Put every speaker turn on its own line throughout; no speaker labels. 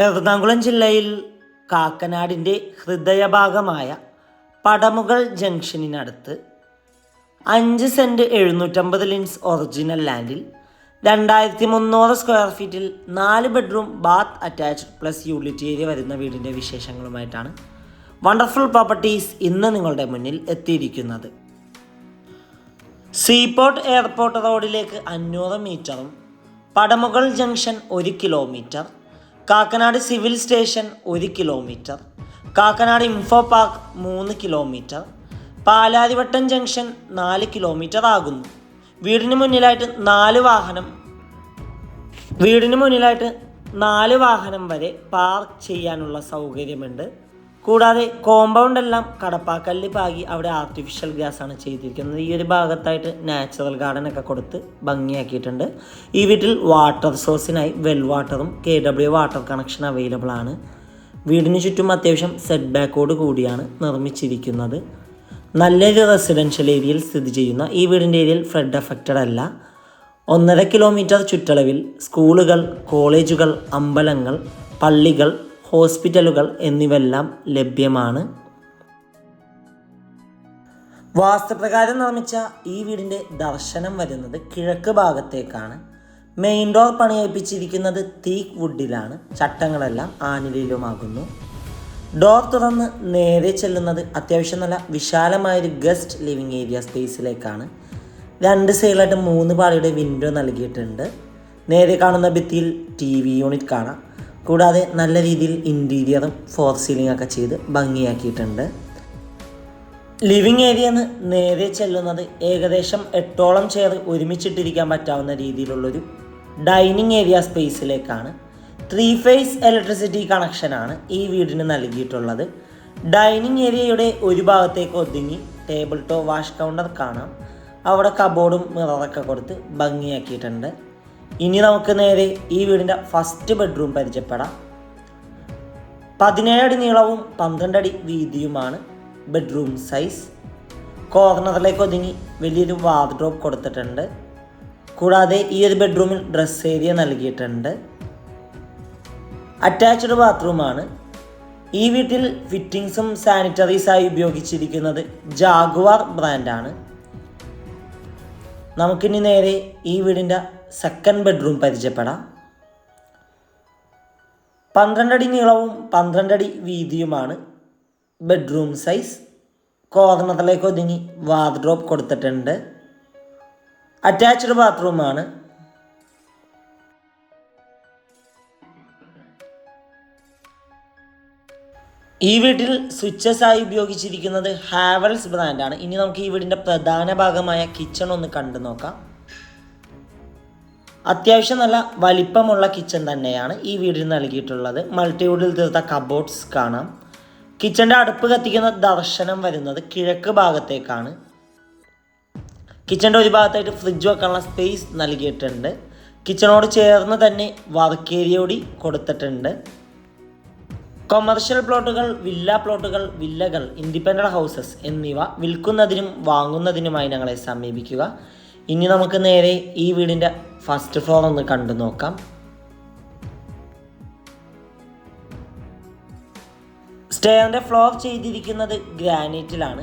എറണാകുളം ജില്ലയിൽ കാക്കനാടിന്റെ ഹൃദയഭാഗമായ പടമുകൾ ജംഗ്ഷനിനടുത്ത് അഞ്ച് സെന്റ് എഴുന്നൂറ്റമ്പത് ലിൻസ് ഒറിജിനൽ ലാൻഡിൽ രണ്ടായിരത്തി മുന്നൂറ് സ്ക്വയർ ഫീറ്റിൽ നാല് bedroom bath attached plus unit area വരുന്ന വീടിന്റെ വിശേഷങ്ങളുമായിട്ടാണ് വണ്ടർഫുൾ പ്രോപ്പർട്ടീസ് ഇന്ന് നിങ്ങളുടെ മുന്നിൽ എത്തിയിരിക്കുന്നത്. സീപോർട്ട് എയർപോർട്ട് റോഡിലേക്ക് അഞ്ഞൂറ് മീറ്ററും പടമുകൾ ജംഗ്ഷൻ ഒരു കിലോമീറ്റർ കാക്കനാട് സിവിൽ സ്റ്റേഷൻ ഒരു കിലോമീറ്റർ. കാക്കനാട് ഇൻഫോ പാർക്ക് മൂന്ന് കിലോമീറ്റർ. പാലാരിവട്ടം ജംഗ്ഷൻ നാല് കിലോമീറ്റർ ആകുന്നു. വീടിന് മുന്നിലായിട്ട് നാല് വാഹനം വീടിന് മുന്നിലായിട്ട് നാല് വാഹനം വരെ പാർക്ക് ചെയ്യാനുള്ള സൗകര്യമുണ്ട്. കൂടാതെ കോമ്പൗണ്ട് എല്ലാം കടപ്പാക്കല്ല് പാകി അവിടെ ആർട്ടിഫിഷ്യൽ ഗ്യാസ് ആണ് ചെയ്തിരിക്കുന്നത്. ഈ ഒരു ഭാഗത്തായിട്ട് നാച്ചുറൽ ഗാർഡൻ ഒക്കെ കൊടുത്ത് ഭംഗിയാക്കിയിട്ടുണ്ട്. ഈ വീട്ടിൽ വാട്ടർ സോഴ്സിനായി വെൽ വാട്ടറും K W water connection available ആണ്. വീടിന് ചുറ്റും അത്യാവശ്യം സെറ്റ് ബാക്കോട് കൂടിയാണ് നിർമ്മിച്ചിരിക്കുന്നത്. നല്ലൊരു റെസിഡൻഷ്യൽ ഏരിയയിൽ സ്ഥിതി ചെയ്യുന്ന ഈ വീടിന്റെ ഏരിയയിൽ ഫ്ലഡ് അഫക്റ്റഡ് അല്ല. ഒന്നര കിലോമീറ്റർ ചുറ്റളവിൽ സ്കൂളുകൾ കോളേജുകൾ അമ്പലങ്ങൾ പള്ളികൾ ഹോസ്പിറ്റലുകൾ എന്നിവയെല്ലാം ലഭ്യമാണ്. വാസ്തുപ്രകാരം നിർമ്മിച്ച ഈ വീടിന്റെ ദർശനം വരുന്നത് കിഴക്ക് ഭാഗത്തേക്കാണ്. മെയിൻ ഡോർ പണിയേൽപ്പിച്ചിരിക്കുന്നത് തീക്ക് വുഡിലാണ്. ചട്ടങ്ങളെല്ലാം ആനിലയിലുമാകുന്നു. ഡോർ തുറന്ന് നേരെ ചെല്ലുന്നത് അത്യാവശ്യം നല്ല വിശാലമായൊരു ഗസ്റ്റ് ലിവിങ് ഏരിയ സ്പേസിലേക്കാണ്. രണ്ട് സൈഡിലായിട്ട് മൂന്ന് പാളിയുടെ വിൻഡോ നൽകിയിട്ടുണ്ട്. നേരെ കാണുന്ന ഭിത്തിയിൽ ടി വി യൂണിറ്റ് കാണാം. കൂടാതെ നല്ല രീതിയിൽ ഇന്റീരിയറും ഫോർ സീലിംഗ് ഒക്കെ ചെയ്ത് ഭംഗിയാക്കിയിട്ടുണ്ട്. ലിവിങ് ഏരിയ നിന്ന് നേരെ ചെല്ലുന്നത് ഏകദേശം എട്ടോളം ചെയർ ഒരുമിച്ചിട്ടിരിക്കാൻ പറ്റാവുന്ന രീതിയിലുള്ളൊരു ഡൈനിങ് ഏരിയ സ്പേസിലേക്കാണ് ത്രീ ഫേസ് ഇലക്ട്രിസിറ്റി കണക്ഷനാണ് ഈ വീടിന് നൽകിയിട്ടുള്ളത്. ഡൈനിങ് ഏരിയയുടെ ഒരു ഭാഗത്തേക്ക് ഒതുങ്ങി ടേബിൾ ടോ വാഷ് കൗണ്ടർ കാണാം. അവിടെ കബോർഡും മിററൊക്കെ കൊടുത്ത് ഭംഗിയാക്കിയിട്ടുണ്ട്. ഇനി നമുക്ക് നേരെ ഈ വീടിന്റെ ഫസ്റ്റ് ബെഡ്റൂം പരിചയപ്പെടാം. പതിനേഴ് അടി നീളവും പന്ത്രണ്ട് അടി വീതിയുമാണ് ബെഡ്റൂം സൈസ് കോർണറിലേക്ക് ഒതുങ്ങി വലിയൊരു വാർഡ്രോബ് കൊടുത്തിട്ടുണ്ട്. കൂടാതെ ഈ ഒരു ബെഡ്റൂമിൽ ഡ്രസ് ഏരിയ നൽകിയിട്ടുണ്ട്. അറ്റാച്ച്ഡ് ബാത്റൂമാണ് ഈ വീട്ടിൽ ഫിറ്റിങ്സും സാനിറ്ററീസായി ഉപയോഗിച്ചിരിക്കുന്നത് ജാഗ്വാർ ബ്രാൻഡാണ് നമുക്കിനി നേരെ ഈ വീടിന്റെ സെക്കൻഡ് ബെഡ്റൂം പരിചയപ്പെടാം. പന്ത്രണ്ടടി നീളവും പന്ത്രണ്ടടി വീതിയുമാണ് ബെഡ്റൂം സൈസ് കോർണറിലേക്ക് ഒതുങ്ങി വാർഡ്രോബ് കൊടുത്തിട്ടുണ്ട്. അറ്റാച്ച്ഡ് ബാത്റൂമാണ് ഈ വീട്ടിൽ സ്വിച്ചസ് ആയി ഉപയോഗിച്ചിരിക്കുന്നത് ഹാവൽസ് ബ്രാൻഡാണ് ഇനി നമുക്ക് ഈ വീടിന്റെ പ്രധാന ഭാഗമായ കിച്ചൺ ഒന്ന് കണ്ടു നോക്കാം അത്യാവശ്യം നല്ല വലിപ്പമുള്ള കിച്ചൺ തന്നെയാണ് ഈ വീടിന് നൽകിയിട്ടുള്ളത്. മൾട്ടിവുഡിൽ തീർത്ത കബോർഡ്സ് കാണാം. കിച്ചന്റെ അടുപ്പ് കത്തിക്കുന്ന ദർശനം വരുന്നത് കിഴക്ക് ഭാഗത്തേക്കാണ്. കിച്ചന്റെ ഒരു ഭാഗത്തായിട്ട് ഫ്രിഡ്ജ് വെക്കാനുള്ള സ്പേസ് നൽകിയിട്ടുണ്ട്. കിച്ചണോട് ചേർന്ന് തന്നെ വർക്ക് ഏരിയ കൂടി കൊടുത്തിട്ടുണ്ട്. കൊമേർഷ്യൽ പ്ലോട്ടുകൾ വില്ല പ്ലോട്ടുകൾ വില്ലകൾ ഇൻഡിപെൻഡന്റ് ഹൗസസ് എന്നിവ വിൽക്കുന്നതിനും വാങ്ങുന്നതിനുമായി ഞങ്ങളെ സമീപിക്കുക. ഇനി നമുക്ക് നേരെ ഈ വീടിന്റെ ഫസ്റ്റ് ഫ്ലോർ ഒന്ന് കണ്ടു നോക്കാം. സ്റ്റെയറിന്റെ ഫ്ലോർ ചെയ്തിരിക്കുന്നത് ഗ്രാനൈറ്റിലാണ്.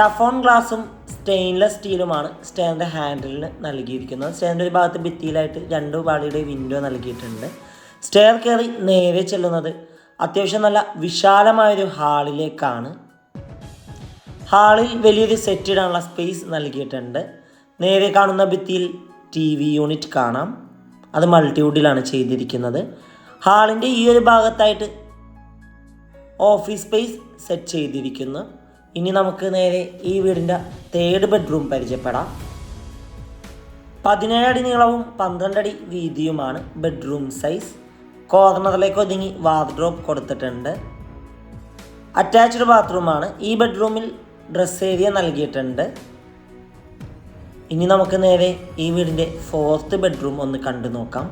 ടഫോൺ ഗ്ലാസും സ്റ്റെയിൻലെസ് സ്റ്റീലുമാണ് സ്റ്റെയറിന്റെ ഹാൻഡിലിന് നൽകിയിരിക്കുന്നത്. സ്റ്റെയറിന്റെ ഒരു ഭാഗത്ത് ഭിത്തിയിലായിട്ട് രണ്ട് പാളിയുടെ വിൻഡോ നൽകിയിട്ടുണ്ട്. സ്റ്റെയർ കയറി നേരെ ചെല്ലുന്നത് അത്യാവശ്യം നല്ല വിശാലമായൊരു ഹാളിലേക്കാണ്. ഹാളിൽ വലിയൊരു സെറ്റ് ഇടാനുള്ള സ്പേസ് നൽകിയിട്ടുണ്ട്. നേരെ കാണുന്ന ഭിത്തിയിൽ ടി വി യൂണിറ്റ് കാണാം. അത് മൾട്ടിവുഡിലാണ് ചെയ്തിരിക്കുന്നത്. ഹാളിന്റെ ഈ ഒരു ഭാഗത്തായിട്ട് ഓഫീസ് സ്പേസ് സെറ്റ് ചെയ്തിരിക്കുന്നു. ഇനി നമുക്ക് നേരെ ഈ വീടിന്റെ തേർഡ് ബെഡ്റൂം പരിചയപ്പെടാം. പതിനേഴ് അടി നീളവും പന്ത്രണ്ട് അടി വീതിയുമാണ് ബെഡ്റൂം സൈസ് കോർണറിലേക്ക് ഒതുങ്ങി വാർഡ്രോബ് കൊടുത്തിട്ടുണ്ട്. അറ്റാച്ച്ഡ് ബാത്റൂമാണ് ഈ ബെഡ്റൂമിൽ ഡ്രസ് ഏരിയ നൽകിയിട്ടുണ്ട്. ഇനി നമുക്ക് നേരെ ഈ വീടിന്റെ ഫോർത്ത് ബെഡ്റൂം ഒന്ന് കണ്ടു നോക്കാം.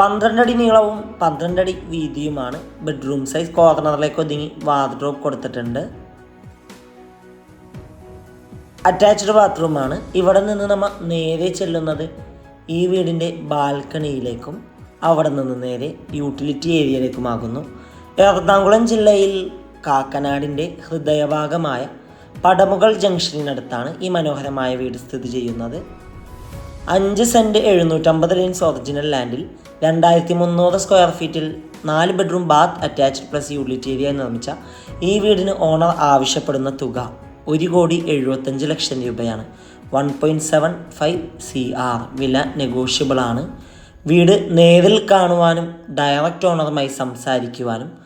പന്ത്രണ്ട് അടി നീളവും പന്ത്രണ്ട് അടി വീതിയുമാണ് ബെഡ്റൂം സൈസ് കോർണറിലേക്ക് ഒതുങ്ങി വാർഡ്രോബ് കൊടുത്തിട്ടുണ്ട്. അറ്റാച്ച്ഡ് ബാത്റൂമാണ് ഇവിടെ നിന്ന് നമ്മൾ നേരെ ചെല്ലുന്നത് ഈ വീടിന്റെ ബാൽക്കണിയിലേക്കും അവിടെ നിന്ന് നേരെ യൂട്ടിലിറ്റി ഏരിയയിലേക്കുമാകുന്നു എറണാകുളം ജില്ലയിൽ കാക്കനാടിന്റെ ഹൃദയഭാഗമായ പടമുകൾ ജംഗ്ഷനിനടുത്താണ് ഈ മനോഹരമായ വീട് സ്ഥിതി ചെയ്യുന്നത്. അഞ്ച് സെന്റ് എഴുന്നൂറ്റമ്പത് ലൈൻസ് ഒറിജിനൽ ലാൻഡിൽ രണ്ടായിരത്തി മുന്നൂറ് സ്ക്വയർ ഫീറ്റിൽ നാല് bedroom bath attached plus utility area നിർമ്മിച്ച ഈ വീടിന് ഓണർ ആവശ്യപ്പെടുന്ന തുക ഒരു കോടി എഴുപത്തഞ്ച് ലക്ഷം രൂപയാണ്. One point seven five C R വില നെഗോഷ്യബിളാണ്. വീട് നേരിൽ കാണുവാനും ഡയറക്റ്റ് ഓണറുമായി സംസാരിക്കുവാനും